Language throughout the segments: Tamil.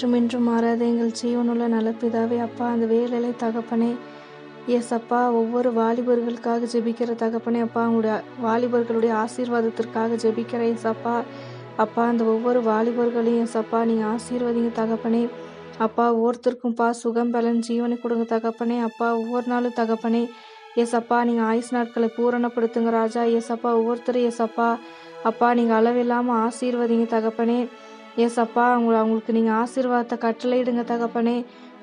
என்றும் என்றும் மாறாத. எங்கள் ஜீவனுள்ள நலப்பிதாவே அப்பா அந்த வேலையில தகப்பனே. எஸ் அப்பா ஒவ்வொரு வாலிபர்களுக்காக ஜெபிக்கிற தகப்பனே அப்பா உங்களுடைய வாலிபர்களுடைய ஆசீர்வாதத்திற்காக ஜெபிக்கிற எஸ் அப்பா. அப்பா அந்த ஒவ்வொரு வாலிபர்களையும் எஸ் அப்பா நீங்கள் ஆசீர்வதிங்க தகப்பனே. அப்பா ஒவ்வொருத்தருக்கும்ப்பா சுகம் பலன் ஜீவனை கொடுங்க தகப்பனே. அப்பா ஒவ்வொரு நாளும் தகப்பனே. எஸ் அப்பா நீங்கள் ஆயுஸ் நாட்களை பூரணப்படுத்துங்க ராஜா. எஸ் அப்பா ஒவ்வொருத்தரும் எஸ் அப்பா. அப்பா நீங்கள் அளவில்லாமல் ஆசீர்வதிங்க தகப்பனே. எஸ் அப்பா அவங்க அவங்களுக்கு நீங்கள் ஆசீர்வாதத்தை கட்டளையிடுங்க தகப்பனே.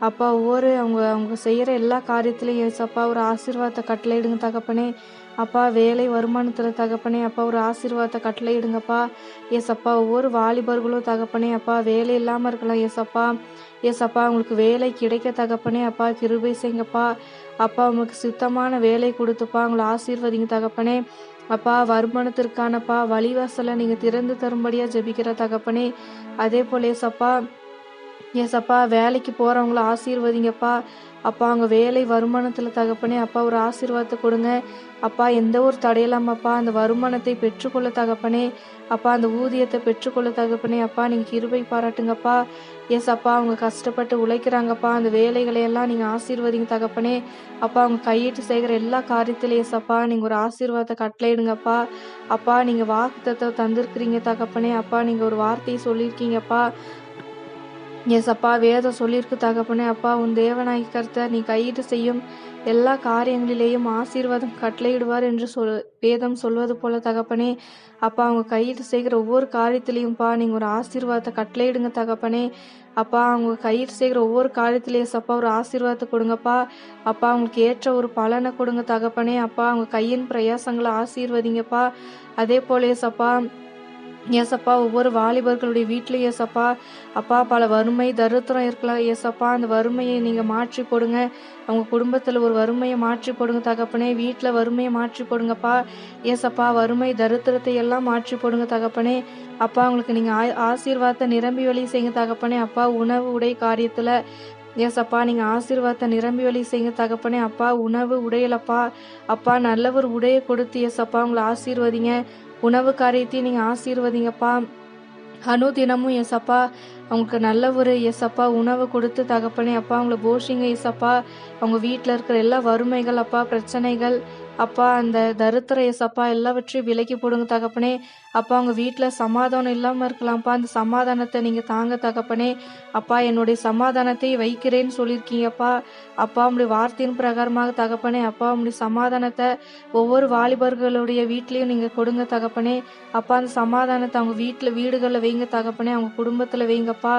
அப்பா ஒவ்வொரு அவங்க அவங்க செய்கிற எல்லா காரியத்திலையும் எஸ் அப்பா ஒரு ஆசீர்வாதத்தை கட்டளையிடுங்க தகப்பனே. அப்பா வேலை வருமானத்தில் தகப்பனே அப்பா ஒரு ஆசீர்வாதத்தை கட்டளையிடுங்கப்பா. எஸ் அப்பா ஒவ்வொரு வாலிபர்களும் தகப்பனே அப்பா வேலை இல்லாமல் இருக்கலாம் எஸ் அப்பா எஸ் அப்பா அவங்களுக்கு வேலை கிடைக்க தகப்பனே அப்பா கிருபை செய்ங்கப்பா அப்பா அவங்களுக்கு சுத்தமான வேலை கொடுத்துப்பா அவங்கள ஆசீர்வதிங்க தகப்பனே. அப்பா வருமானத்திற்கானப்பா வழிவாசலை நீங்கள் திறந்து தரும்படியாக ஜெபிக்கிற தகப்பனே அதே போல் எஸ் அப்பா வேலைக்கு போகிறவங்கள ஆசீர்வதிங்கப்பா. அப்பா அவங்க வேலை வருமானத்தில் தகப்பனே அப்பா ஒரு ஆசீர்வாதத்தை கொடுங்க. அப்பா எந்த ஒரு தடையில்லாமப்பா அந்த வருமானத்தை பெற்றுக்கொள்ள தகப்பனே. அப்பா அந்த ஊதியத்தை பெற்றுக்கொள்ள தகப்பனே. அப்பா நீங்கள் கிருபை பாராட்டுங்கப்பா எஸ் அப்பா அவங்க கஷ்டப்பட்டு உழைக்கிறாங்கப்பா அந்த வேலைகளை எல்லாம் நீங்கள் ஆசீர்வதிங்க தகப்பனே. அப்பா அவங்க கையிட்டு செய்கிற எல்லா காரியத்திலையும் எஸ் அப்பா நீங்கள் ஒரு ஆசீர்வாதத்தை கட்டளையிடுங்கப்பா அப்பா. நீங்கள் வாக்குத்தத்தை தந்திருக்கிறீங்க தகப்பனே. அப்பா நீங்கள் ஒரு வார்த்தையை சொல்லியிருக்கீங்கப்பா எஸ் அப்பா வேதம் சொல்லியிருக்கு தகப்பனே அப்பா உன் தேவனாகி கருத்த நீ கையிட்டு செய்யும் எல்லா காரியங்களிலேயும் ஆசீர்வாதம் கட்டளையிடுவார் என்று சொல் வேதம் சொல்வது போல தகப்பனே. அப்பா அவங்க கையிட்டு செய்கிற ஒவ்வொரு காரியத்திலையும்ப்பா நீங்கள் ஒரு ஆசீர்வாதத்தை கட்டளையிடுங்க தகப்பனே. அப்பா அவங்க கையிட்டு செய்கிற ஒவ்வொரு காரியத்திலையும் சப்பா ஒரு ஆசீர்வாதத்தை கொடுங்கப்பா. அப்பா அவங்களுக்கு ஏற்ற ஒரு பலனை கொடுங்க தகப்பனே. அப்பா அவங்க கையின் பிரயாசங்களை ஆசீர்வதிங்கப்பா. அதே போல சப்பா ஏசப்பா ஒவ்வொரு வாலிபர்களுடைய வீட்டில் ஏசப்பா அப்பா பல வறுமை தரித்திரம் இருக்கலாம். ஏசப்பா அந்த வறுமையை நீங்கள் மாற்றி போடுங்க. அவங்க குடும்பத்தில் ஒரு வறுமையை மாற்றி போடுங்க தகப்பனே. வீட்டில் வறுமையை மாற்றி போடுங்கப்பா. ஏசப்பா வறுமை தரித்திரத்தை எல்லாம் மாற்றி போடுங்க தகப்பனே. அப்பா அவங்களுக்கு நீங்கள் ஆ ஆசீர்வாதத்தை நிரம்பி வழி செய்யுங்க தகப்பனே. அப்பா உணவு உடை காரியத்தில் ஏசப்பா நீங்கள் ஆசீர்வாதத்தை நிரம்பி வழி செய்யுங்க தகப்பனே. அப்பா உணவு உடையலப்பா. அப்பா நல்ல ஒரு உடையை கொடுத்து ஏசப்பா உங்களை ஆசீர்வதிங்க. உணவு காரியத்தையும் நீங்கள் ஆசீர்வதிங்கப்பா. அனு தினமும் எசப்பா அவங்களுக்கு நல்ல ஒரு எஸ்அப்பா உணவு கொடுத்து தகப்பனே அப்பா அவங்கள போஷிங்க எஸ்அப்பா அவங்க வீட்டில் இருக்கிற எல்லா வறுமைகள் அப்பா பிரச்சனைகள் அப்பா அந்த தரித்திர எசப்பா எல்லாவற்றையும் விலக்கி போடுங்க தகப்பனே. அப்பா அவங்க வீட்டில் சமாதானம் இல்லாமல் இருக்கலாம்ப்பா. அந்த சமாதானத்தை நீங்கள் தாங்க தகப்பனே. அப்பா என்னுடைய சமாதானத்தை வைக்கிறேன்னு சொல்லியிருக்கீங்கப்பா. அப்பா உங்களுடைய வார்த்தையின் பிரகாரமாக தகப்பனே அப்பா உங்களுடைய சமாதானத்தை ஒவ்வொரு வாலிபர்களுடைய வீட்லேயும் நீங்கள் கொடுங்க தகப்பனே. அப்பா அந்த சமாதானத்தை அவங்க வீட்டில் வீடுகளில் வைங்க தகப்பனே. அவங்க குடும்பத்தில் வைங்கப்பா.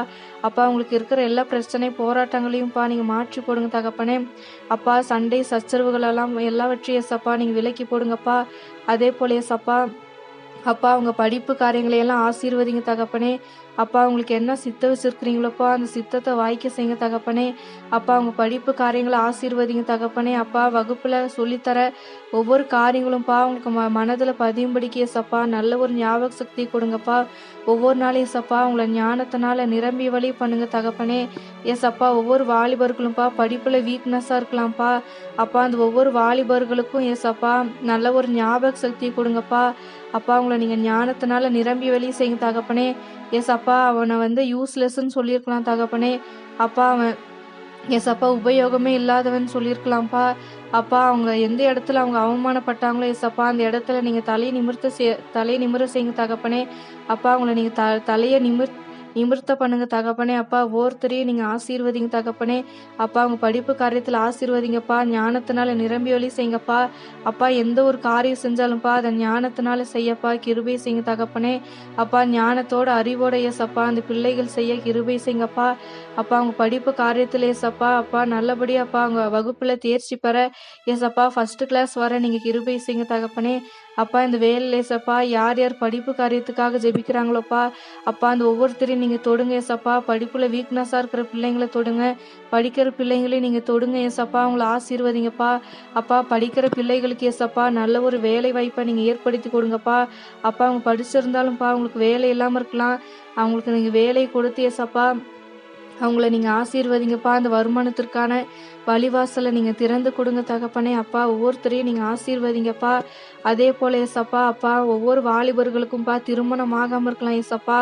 அப்பா அவங்களுக்கு இருக்கிற எல்லா பிரச்சனை போராட்டங்களையும்ப்பா நீங்கள் மாற்றி போடுங்க தகப்பனே. அப்பா சண்டை சச்சரவுகளெல்லாம் எல்லாவற்றையும் சப்பா நீங்கள் விலக்கி போடுங்கப்பா. அதே போல சப்பா அப்பா அவங்க படிப்பு காரியங்களை எல்லாம் ஆசீர்வதிங்க தகப்பனே. அப்பா அவங்களுக்கு என்ன சித்த வச்சிருக்கிறீங்களோப்பா அந்த சித்தத்தை வாய்க்க செய்யுங்க தகப்பனே. அப்பா அவங்க படிப்பு காரியங்களை ஆசீர்வதிங்க தகப்பனே. அப்பா வகுப்பில் சொல்லித்தர ஒவ்வொரு காரியங்களும்ப்பா அவங்களுக்கு ம மனதில் பதியும்படிக்கு சப்பா நல்ல ஒரு ஞாபக சக்தி கொடுங்கப்பா. ஒவ்வொரு நாளையும் சப்பா அவங்கள ஞானத்தினால நிரம்பி வழி பண்ணுங்க தகப்பனே. எஸ் அப்பா ஒவ்வொரு வாலிபர்களும்ப்பா படிப்பில் வீக்னஸாக இருக்கலாம்ப்பா. அப்பா அந்த ஒவ்வொரு வாலிபர்களுக்கும் எஸ் அப்பா நல்ல ஒரு ஞாபக சக்தி கொடுங்கப்பா. அப்பா அவங்கள நீங்கள் ஞானத்தினால நிரம்பி வெளியே செய்யுங்க தகப்பனே. எஸ் அப்பா அவனை வந்து யூஸ்லெஸ்ன்னு சொல்லியிருக்கலாம் தகப்பனே. அப்பா அவன் எஸ் அப்பா உபயோகமே இல்லாதவன் சொல்லியிருக்கலாம்ப்பா. அப்பா அவங்க எந்த இடத்துல அவங்க அவமானப்பட்டாங்களோ எஸ் அப்பா அந்த இடத்துல நீங்கள் தலையை நிமிர்த்த செய் தலையை நிமிர செய்யுங்க தகப்பனே. அப்பா அவங்கள நீங்கள் த தலையை நிமிர் நிமிர்த்த பண்ணுங்க தகப்பனே. அப்பா ஒவ்வொருத்தரையும் நீங்கள் ஆசீர்வதிங்க தகப்பனே. அப்பா அவங்க படிப்பு காரியத்தில் ஆசீர்வதிங்கப்பா. ஞானத்தினால நிரம்பி ஒளி செய்யுங்கப்பா. அப்பா எந்த ஒரு காரியம் செஞ்சாலும்ப்பா அதை ஞானத்தினால செய்யப்பா. கிருபை செய்யுங்க தகப்பனே. அப்பா ஞானத்தோட அறிவோட ஏசப்பா அந்த பிள்ளைகள் செய்ய கிருபை செய்யுங்கப்பா. அப்பா அவங்க படிப்பு காரியத்தில் ஏசப்பா அப்பா நல்லபடியாக அப்பா அவங்க வகுப்பில் தேர்ச்சி பெற. ஏசப்பா ஃபர்ஸ்ட் கிளாஸ் வர நீங்கள் கிருபை செய்யுங்க தகப்பனே. அப்பா இந்த வேலையில் ஏசப்பா யார் யார் படிப்பு காரியத்துக்காக ஜெபிக்கிறாங்களோப்பா? அப்பா அந்த ஒவ்வொருத்தரையும் நீங்கள் தொடுங்க ஏசப்பா படிப்பில் வீக்னஸாக இருக்கிற பிள்ளைங்களை தொடுங்க. படிக்கிற பிள்ளைங்களையும் நீங்கள் தொடுங்க ஏசப்பா அவங்கள ஆசீர்வதிங்கப்பா. அப்பா படிக்கிற பிள்ளைகளுக்கு ஏசப்பா நல்ல ஒரு வேலை வாய்ப்பை நீங்கள் ஏற்படுத்தி கொடுங்கப்பா. அப்பா அவங்க படிச்சிருந்தாலும்ப்பா அவங்களுக்கு வேலை இல்லாமல் இருக்கலாம். அவங்களுக்கு நீங்கள் வேலை கொடுத்து ஏசப்பா அவங்கள நீங்கள் ஆசீர்வதிங்கப்பா. அந்த வருமானத்திற்கான வழிவாசலை நீங்கள் திறந்து கொடுங்க தகப்பனே. அப்பா ஒவ்வொருத்தரையும் நீங்கள் ஆசீர்வதிங்கப்பா. அதே போல் ஏசப்பா அப்பா ஒவ்வொரு வாலிபர்களுக்கும்ப்பா திருமணம் ஆகாமல் இருக்கலாம் ஏசப்பா.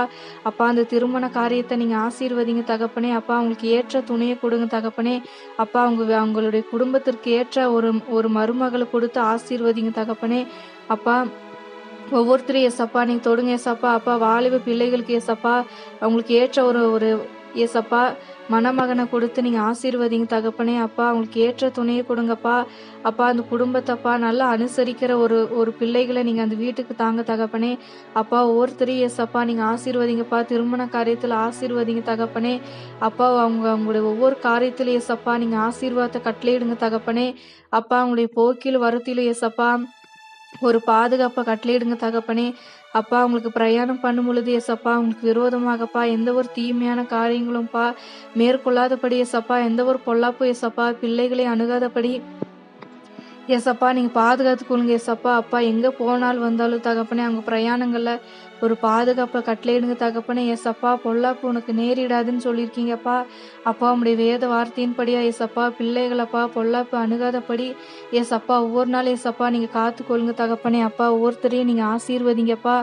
அப்பா அந்த திருமண காரியத்தை நீங்கள் ஆசீர்வதிங்க தகப்பனே. அப்பா அவங்களுக்கு ஏற்ற துணையை கொடுங்க தகப்பனே. அப்பா அவங்க அவங்களுடைய குடும்பத்திற்கு ஏற்ற ஒரு ஒரு மருமகளை கொடுத்து ஆசீர்வதிங்க தகப்பனே. அப்பா ஒவ்வொருத்தரும் ஏசப்பா நீங்கள் தொடுங்க ஏசப்பா. அப்பா வாலிப பிள்ளைகளுக்கு ஏசப்பா. அவங்களுக்கு ஏற்ற ஒரு ஒரு ஏசப்பா மணமகனை கொடுத்து நீங்கள் ஆசீர்வதிங்க தகப்பனே அப்பா அவங்களுக்கு ஏற்ற துணையை கொடுங்கப்பா. அப்பா அந்த குடும்பத்தப்பா நல்லா அனுசரிக்கிற ஒரு ஒரு பிள்ளைகளை நீங்கள் அந்த வீட்டுக்கு தாங்க தகப்பனே. அப்பா ஒவ்வொருத்தரையும் ஏசப்பா நீங்கள் ஆசீர்வதிங்கப்பா. திருமண காரியத்தில் ஆசீர்வதிங்க தகப்பனே. அப்பா அவங்க அவங்களுடைய ஒவ்வொரு காரியத்திலும் ஏசப்பா நீங்கள் ஆசீர்வாதத்தை கட்டளையிடுங்க தகப்பனே. அப்பா அவங்களுடைய போக்கில் வரத்திலும் ஏசப்பா ஒரு பாதுகாப்பை கட்டளையிடுங்க தகப்பனே. அப்பா அவங்களுக்கு பிரயாணம் பண்ணும் பொழுது எசப்பா அவங்களுக்கு விரோதமாகப்பா எந்த ஒரு தீமையான காரியங்களும்ப்பா மேற்கொள்ளாதபடி எசப்பா எந்த ஒரு பொல்லாப்பு எசப்பா பிள்ளைகளை அணுகாதபடி எசப்பா நீங்கள் பாதுகாத்துக்கொள்ளுங்க எசப்பா அப்பா எங்கே போனாலும் வந்தாலும் தகப்பனே அவங்க பிரயாணங்களில் ஒரு பாதுகாப்பை கட்டளையிடுங்க தகப்பனே. எஸ்அப்பா பொல்லாப்பு உனக்கு நேரிடாதுன்னு சொல்லியிருக்கீங்கப்பா அப்பா. உங்களுடைய வேத வார்த்தையின்படியா எஸ்அப்பா பிள்ளைகளப்பா பொல்லாப்பு அணுகாதபடி எஸ்அப்பா ஒவ்வொரு நாள் எஸ்அப்பா நீங்கள் காத்துக்கொள்ளுங்க தகப்பனே. அப்பா ஒவ்வொருத்தரையும் நீங்கள் ஆசீர்வதிங்கப்பா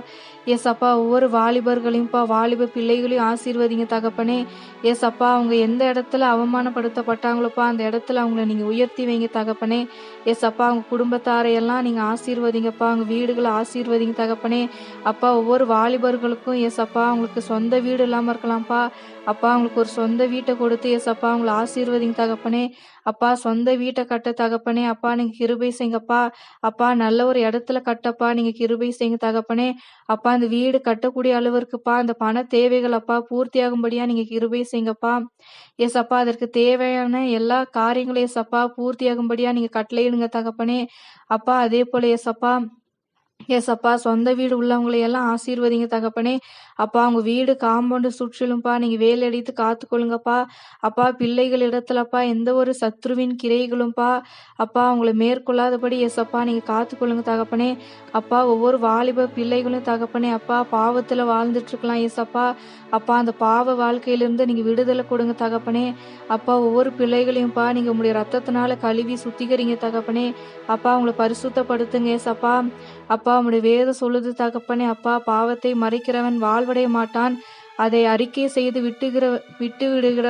எஸ் அப்பா ஒவ்வொரு வாலிபர்களையும்ப்பா வாலிப பிள்ளைகளையும் ஆசீர்வதிங்க தகப்பனே. எஸ் அப்பா அவங்க எந்த இடத்துல அவமானப்படுத்தப்பட்டாங்களோப்பா அந்த இடத்துல அவங்கள நீங்கள் உயர்த்தி வைங்க தகப்பனே. எஸ் அப்பா அவங்க குடும்பத்தாரையெல்லாம் நீங்கள் ஆசீர்வதிங்கப்பா. அவங்க வீடுகளை ஆசீர்வதிங்க தகப்பனே. அப்பா ஒவ்வொரு வாலிபர்களுக்கும் எஸ் அப்பா அவங்களுக்கு சொந்த வீடு இல்லாமல் இருக்கலாம்ப்பா. அப்பா அவங்களுக்கு ஒரு சொந்த வீட்டை கொடுத்து எஸ் அப்பா அவங்கள ஆசீர்வதிங்க தகப்பனே. அப்பா சொந்த வீட்டை கட்ட தகப்பனே அப்பா நீங்கள் கிருபை செய்யுங்கப்பா. அப்பா நல்ல ஒரு இடத்துல கட்டப்பா. நீங்கள் கிருபை செய்யுங்க தகப்பனே. அப்பா அந்த வீடு கட்டக்கூடிய அளவிற்குப்பா. அந்த பண தேவைகள் அப்பா பூர்த்தியாகும்படியா நீங்கள் கிருபை செய்யுங்கப்பா. எஸ் அப்பா அதற்கு தேவையான எல்லா காரியங்களும் எஸ் அப்பா பூர்த்தியாகும்படியா நீங்கள் கட்டளையிடுங்க தகப்பனே. அப்பா அதே போல எஸ் அப்பா எஸ் அப்பா சொந்த வீடு உள்ளவங்களை எல்லாம் ஆசீர்வதிங்க தகப்பனே. அப்பா அவங்க வீடு காம்பவுண்டு சுற்றிலும்ப்பா நீங்கள் வேலை அடித்து காத்துக்கொள்ளுங்கப்பா. அப்பா பிள்ளைகள் இடத்துலப்பா எந்த ஒரு சத்ருவின் கிரைகளும்ப்பா அப்பா அவங்களை மேற்கொள்ளாதபடி எஸ் அப்பா நீங்கள் காத்துக்கொள்ளுங்க தகப்பனே. அப்பா ஒவ்வொரு வாலிப பிள்ளைகளும் தகப்பனே அப்பா பாவத்தில் வாழ்ந்துட்டுருக்கலாம் எஸ் அப்பா. அப்பா அந்த பாவ வாழ்க்கையிலிருந்து நீங்கள் விடுதலை கொடுங்க தகப்பனே. அப்பா ஒவ்வொரு பிள்ளைகளையும்ப்பா நீங்கள் உங்களுடைய ரத்தத்தினால கழுவி சுத்திகரிங்க தகப்பனே. அப்பா அவங்கள பரிசுத்தப்படுத்துங்க எஸ் அப்பா. அப்பா உங்களுடைய வேத சொல்லுது தகப்பனே அப்பா பாவத்தை மறைக்கிறவன் வாழ்வடைய மாட்டான். அதை அறிக்கை செய்து விட்டுகிற விட்டு விடுகிற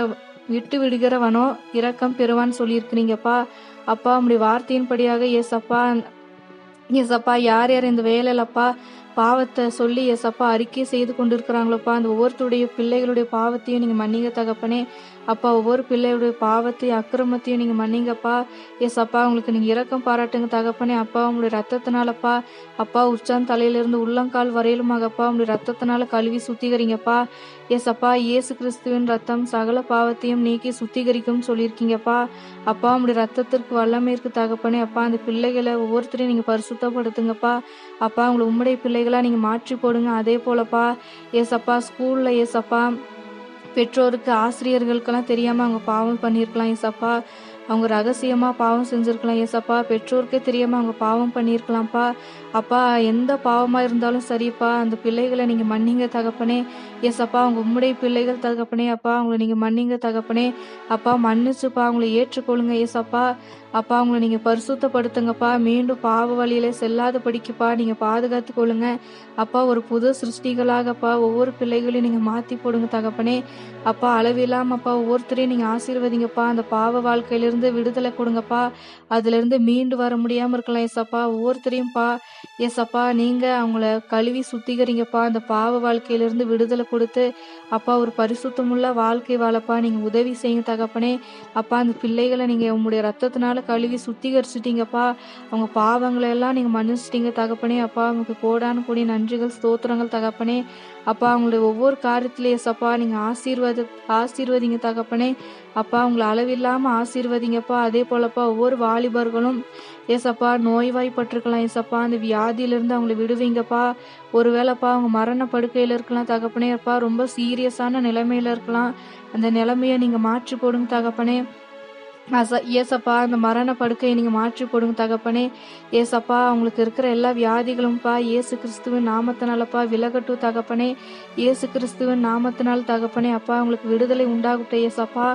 விட்டு விடுகிறவனோ இரக்கம் பெறுவான்னு சொல்லியிருக்கிறீங்கப்பா. அப்பா உங்களுடைய வார்த்தையின்படியாக எஸ் அப்பா எஸ் அப்பா யார் யார் இந்த வேலையிலப்பா? பாவத்தை சொல்லி எசப்பா அறிக்கை செய்து கொண்டிருக்கிறாங்களப்பா. அந்த ஒவ்வொருத்தருடைய பிள்ளைகளுடைய பாவத்தையும் நீங்கள் மன்னிங்க தகப்பனே. அப்பா ஒவ்வொரு பிள்ளையுடைய பாவத்தையும் அக்கிரமத்தையும் நீங்கள் மன்னிங்கப்பா. எஸ் அப்பா உங்களுக்கு நீங்கள் இறக்கம் பாராட்டுங்க தகப்பனே. அப்பா உங்களுடைய ரத்தத்தினாலப்பா அப்பா உச்சான் தலையிலிருந்து உள்ளங்கால் வரையிலுமாகப்பா. உங்களுடைய ரத்தத்தினால கழுவி சுத்திகரிங்கப்பா. எஸ்அப்பா இயேசு கிறிஸ்துவின் ரத்தம் சகல பாவத்தையும் நீக்கி சுத்திகரிக்கும் சொல்லியிருக்கீங்கப்பா. அப்பா உங்களுடைய ரத்தத்திற்கு வல்லமை இருக்கு தகப்பனே. அப்பா அந்த பிள்ளைகளை ஒவ்வொருத்தரையும் நீங்கள் பரிசுத்தப்படுத்துங்கப்பா. அப்பா உங்களை உம்முடைய பிள்ளைகளாக நீங்கள் மாற்றி போடுங்க. அதே போலப்பா எஸ்அப்பா ஸ்கூலில் எஸ்அப்பா பெற்றோருக்கு ஆசிரியர்களுக்கெல்லாம் தெரியாமல் அவங்க பாவம் பண்ணியிருக்கலாம் ஏசப்பா அவங்க ரகசியமாக பாவம் செஞ்சுருக்கலாம் ஏசப்பா பெற்றோருக்கே தெரியாமல் அவங்க பாவம் பண்ணியிருக்கலாம்ப்பா. அப்பா எந்த பாவமாக இருந்தாலும் சரிப்பா. அந்த பிள்ளைகளை நீங்கள் மன்னிங்க தகப்பனே. ஏசப்பா அவங்க உம்முடைய பிள்ளைகள் தகப்பனே. அப்பா அவங்கள நீங்கள் மன்னிங்க தகப்பனே. அப்பா மன்னிச்சுப்பா. அவங்கள ஏற்றுக்கொள்ளுங்க எஸ் அப்பா. அப்பா அவங்கள நீங்கள் பரிசுத்தப்படுத்துங்கப்பா. மீண்டும் பாவ வழியில செல்லாத படிக்குப்பா. நீங்கள் பாதுகாத்து கொள்ளுங்க. அப்பா ஒரு புது சிருஷ்டிகளாகப்பா. ஒவ்வொரு பிள்ளைகளையும் நீங்கள் மாற்றி போடுங்க தகப்பனே. அப்பா அளவில்லாமப்பா. ஒவ்வொருத்தரையும் நீங்கள் ஆசீர்வதிங்கப்பா. அந்த பாவ வாழ்க்கையிலிருந்து விடுதலை கொடுங்கப்பா. அதுலேருந்து மீண்டு வர முடியாமல் இருக்கலாம் ஏசப்பா ஒவ்வொருத்தரையும்ப்பா ஏசப்பா நீங்கள் அவங்கள கழுவி சுத்திகரிங்கப்பா. அந்த பாவ வாழ்க்கையிலிருந்து விடுதலை கொடுத்து அப்பா ஒரு பரிசுத்தமுள்ள வாழ்க்கை வாழப்பா. நீங்கள் உதவி செய்யுங்க தகப்பனே. அப்பா அந்த பிள்ளைகளை நீங்கள் உங்களுடைய ரத்தத்தினால கழுவி சுத்திகரிச்சிட்டீங்கப்பா. அவங்க பாவங்களை எல்லாம் நீங்கள் மன்னிச்சிட்டீங்க தகப்பனே. அப்பா அவங்களுக்கு கோடான கூடிய நன்றிகள் ஸ்தோத்திரங்கள் தகப்பனே. அப்பா அவங்களுடைய ஒவ்வொரு காரியத்திலேயே சப்பா நீங்கள் ஆசீர்வாத ஆசீர்வதிங்க தகப்பனே. அப்பா அவங்களை அளவில்லாமல் ஆசீர்வதிங்கப்பா. அதே போலப்பா ஒவ்வொரு வாலிபர்களும் ஏசப்பா நோய்வாய்ப்பட்டிருக்கலாம். ஏசப்பா அந்த வியாதியிலேருந்து அவங்களை விடுவீங்கப்பா. ஒருவேளைப்பா அவங்க மரண படுக்கையில் இருக்கலாம் தகப்பனே அப்பா. ரொம்ப சீரியஸான நிலைமையில் இருக்கலாம். அந்த நிலைமையை நீங்கள் மாற்றி போடுங்க தகப்பனே. அச ஏசப்பா அந்த மரண படுக்கையை நீங்கள் மாற்றி போடுங்க தகப்பனே. ஏசப்பா அவங்களுக்கு இருக்கிற எல்லா வியாதிகளும்ப்பா இயேசு கிறிஸ்துவின் நாமத்தினாலப்பா விலகட்டும் தகப்பனே. இயேசு கிறிஸ்துவின் நாமத்தினால் தகப்பனே அப்பா அவங்களுக்கு விடுதலை உண்டாகட்டும் ஏசப்பா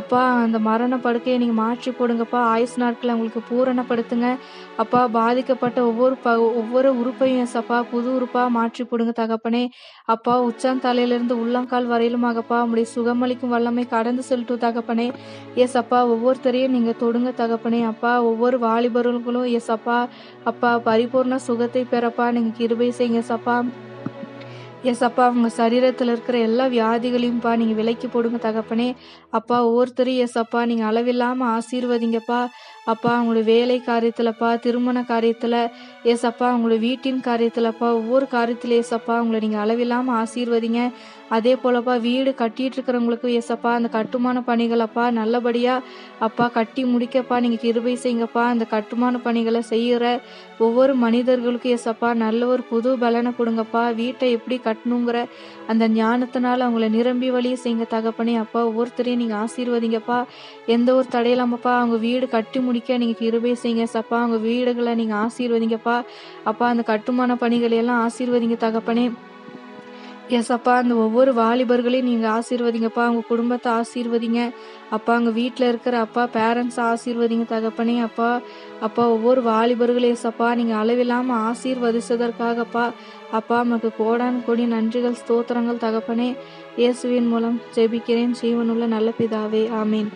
அப்பா அந்த மரண படுக்கையை நீங்கள் மாற்றி போடுங்கப்பா. ஆயுஸ் நாட்களை அவங்களுக்கு பூரணப்படுத்துங்க. அப்பா பாதிக்கப்பட்ட ஒவ்வொரு ப ஒவ்வொரு உறுப்பையும் ஏசப்பா புது உறுப்பாக மாற்றி போடுங்க தகப்பனே. அப்பா உச்சாந்தலையிலிருந்து உள்ளங்கால் வரையிலுமாகப்பா உங்களுடைய சுகமளிக்கும் வல்லமை கடந்து செலுட்டும் தகப்பனே. ஏசப்பா ஒவ்வொருத்தரையும் நீங்கள் தொடுங்க தகப்பனே. அப்பா ஒவ்வொரு வாலிபர்களும் எஸ் அப்பா பரிபூர்ண சுகத்தை பெறப்பா. நீங்கள் கிருபை செய்யுங்க சப்பா ஏசப்பா அவங்க சரீரத்தில் இருக்கிற எல்லா வியாதிகளையும்ப்பா நீங்கள் விலைக்கு போடுங்க தகப்பனே. அப்பா ஒவ்வொருத்தரும் எஸ் அப்பா நீங்கள் அளவில்லாமல் ஆசீர்வதிங்கப்பா. அப்பா அவங்களோட வேலை காரியத்தில்ப்பா திருமண காரியத்தில் ஏசப்பா அவங்களோட வீட்டின் காரியத்தில்ப்பா ஒவ்வொரு காரியத்தில் ஏசப்பா அவங்கள நீங்கள் அளவில்லாமல் ஆசீர்வதிங்க. அதே போலப்பா வீடு கட்டிட்டு இருக்கிறவங்களுக்கு ஏசப்பா அந்த கட்டுமான பணிகளைப்பா நல்லபடியாக அப்பா கட்டி முடிக்கப்பா நீங்கள் கிருபை செய்யுங்கப்பா. அந்த கட்டுமான பணிகளை செய்கிற ஒவ்வொரு மனிதர்களுக்கும் ஏசப்பா நல்ல ஒரு புது பலனை கொடுங்கப்பா. வீட்டை எப்படி கட்டணுங்கிற அந்த ஞானத்தினால அவங்கள நிரம்பி வழிய செய்யுங்க தகப்பனே. அப்பா ஒவ்வொருத்தரையும் நீங்கள் ஆசீர்வதிங்கப்பா. எந்த ஒரு தடையிலாமப்பா அவங்க வீடு கட்டி முடிக்க நீங்கள் கிருபை செய்யுங்க. சப்பா அவங்க வீடுகளை நீங்கள் ஆசீர்வதிங்கப்பா. அப்பா அந்த கட்டுமான பணிகளை எல்லாம் ஆசீர்வதிங்க தகப்பனே. எஸ் அப்பா அந்த ஒவ்வொரு வாலிபர்களையும் நீங்கள் ஆசீர்வதிங்கப்பா அவங்க குடும்பத்தை ஆசீர்வதிங்க. அப்பா அங்கே வீட்டில் இருக்கிற அப்பா பேரண்ட்ஸ் ஆசீர்வதிங்க தகப்பனே அப்பா. அப்பா ஒவ்வொரு வாலிபர்களே சப்பா நீங்கள் அளவில்லாமல் ஆசீர்வதிச்சதற்காகப்பா. அப்பா நமக்கு கோடான் கொடி நன்றிகள் ஸ்தோத்திரங்கள் தகப்பனே. இயேசுவின் மூலம் ஜெபிக்கிறேன். ஜீவனுள்ள நல்ல பிதாவே ஆமீன்.